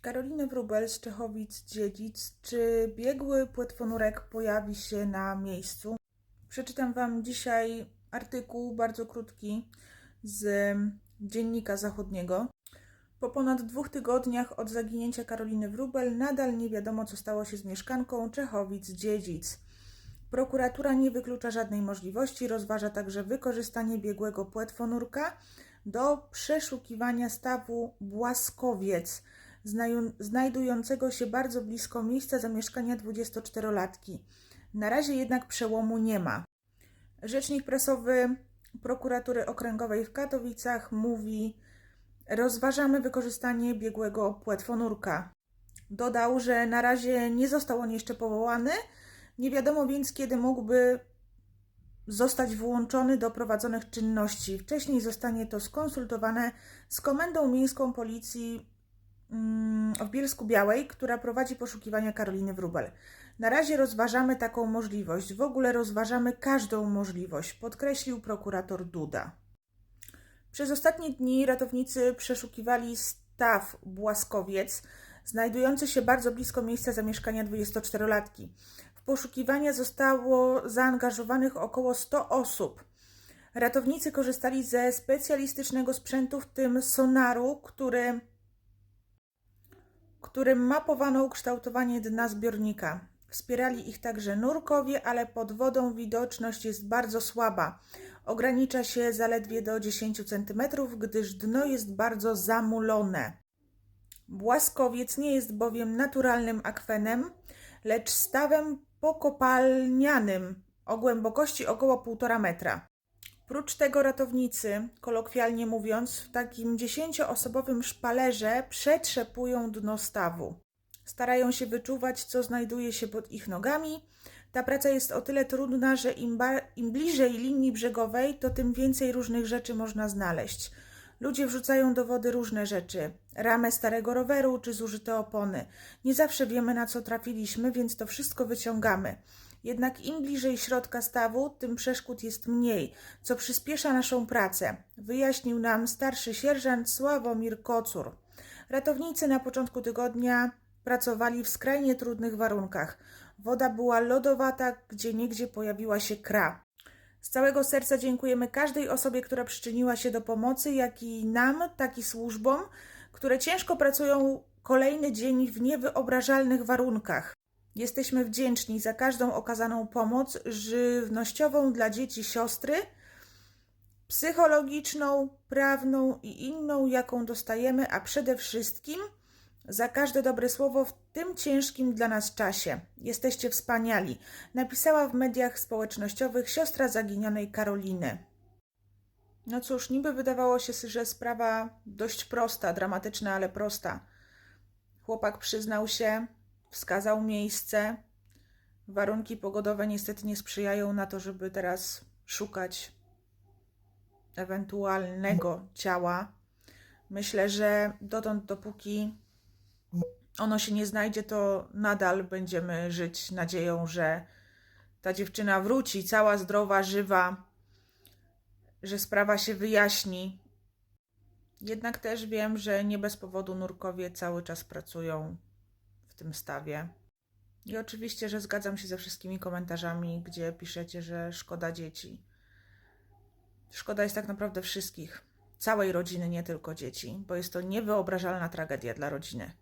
Karoliny Wróbel z Czechowic-Dziedzic. Czy biegły płetwonurek pojawi się na miejscu? Przeczytam Wam dzisiaj artykuł bardzo krótki z Dziennika Zachodniego. Po ponad dwóch tygodniach od zaginięcia Karoliny Wróbel nadal nie wiadomo, co stało się z mieszkanką Czechowic-Dziedzic. Prokuratura nie wyklucza żadnej możliwości, rozważa także wykorzystanie biegłego płetwonurka do przeszukiwania stawu Błaskowiec, znajdującego się bardzo blisko miejsca zamieszkania 24-latki. Na razie jednak przełomu nie ma. Rzecznik prasowy prokuratury okręgowej w Katowicach mówi: Rozważamy wykorzystanie biegłego płetwonurka. Dodał, że na razie nie został on jeszcze powołany, nie wiadomo więc, kiedy mógłby zostać włączony do prowadzonych czynności. Wcześniej zostanie to skonsultowane z Komendą Miejską Policji w Bielsku Białej, która prowadzi poszukiwania Karoliny Wróbel. Na razie rozważamy taką możliwość. W ogóle rozważamy każdą możliwość, podkreślił prokurator Duda. Przez ostatnie dni ratownicy przeszukiwali staw Błaskowiec, znajdujący się bardzo blisko miejsca zamieszkania 24-latki. W poszukiwania zostało zaangażowanych około 100 osób. Ratownicy korzystali ze specjalistycznego sprzętu, w tym sonaru, który, którym mapowano ukształtowanie dna zbiornika. Wspierali ich także nurkowie, ale pod wodą widoczność jest bardzo słaba. Ogranicza się zaledwie do 10 cm, gdyż dno jest bardzo zamulone. Błaskowiec nie jest bowiem naturalnym akwenem, lecz stawem pokopalnianym o głębokości około 1,5 metra. Prócz tego ratownicy, kolokwialnie mówiąc, w takim dziesięcioosobowym szpalerze przetrzepują dno stawu. Starają się wyczuwać, co znajduje się pod ich nogami. Ta praca jest o tyle trudna, że im, im bliżej linii brzegowej, to tym więcej różnych rzeczy można znaleźć. Ludzie wrzucają do wody różne rzeczy: ramę starego roweru czy zużyte opony. Nie zawsze wiemy, na co trafiliśmy, więc to wszystko wyciągamy. Jednak im bliżej środka stawu, tym przeszkód jest mniej, co przyspiesza naszą pracę, wyjaśnił nam starszy sierżant Sławomir Kocur. Ratownicy na początku tygodnia pracowali w skrajnie trudnych warunkach. Woda była lodowata, gdzie niegdzie pojawiła się kra. Z całego serca dziękujemy każdej osobie, która przyczyniła się do pomocy, jak i nam, tak i służbom, które ciężko pracują kolejny dzień w niewyobrażalnych warunkach. Jesteśmy wdzięczni za każdą okazaną pomoc żywnościową dla dzieci siostry, psychologiczną, prawną i inną, jaką dostajemy, a przede wszystkim za każde dobre słowo w tym ciężkim dla nas czasie. Jesteście wspaniali, napisała w mediach społecznościowych siostra zaginionej Karoliny. No cóż, niby wydawało się, że sprawa dość prosta, dramatyczna, ale prosta. Chłopak przyznał się, wskazał miejsce. Warunki pogodowe niestety nie sprzyjają na to, żeby teraz szukać ewentualnego ciała. Myślę, że dotąd, dopóki ono się nie znajdzie, to nadal będziemy żyć nadzieją, że ta dziewczyna wróci cała, zdrowa, żywa, że sprawa się wyjaśni. Jednak też wiem, że nie bez powodu nurkowie cały czas pracują w tym stawie. I oczywiście, że zgadzam się ze wszystkimi komentarzami, gdzie piszecie, że szkoda dzieci. Szkoda jest tak naprawdę wszystkich, całej rodziny, nie tylko dzieci, bo jest to niewyobrażalna tragedia dla rodziny.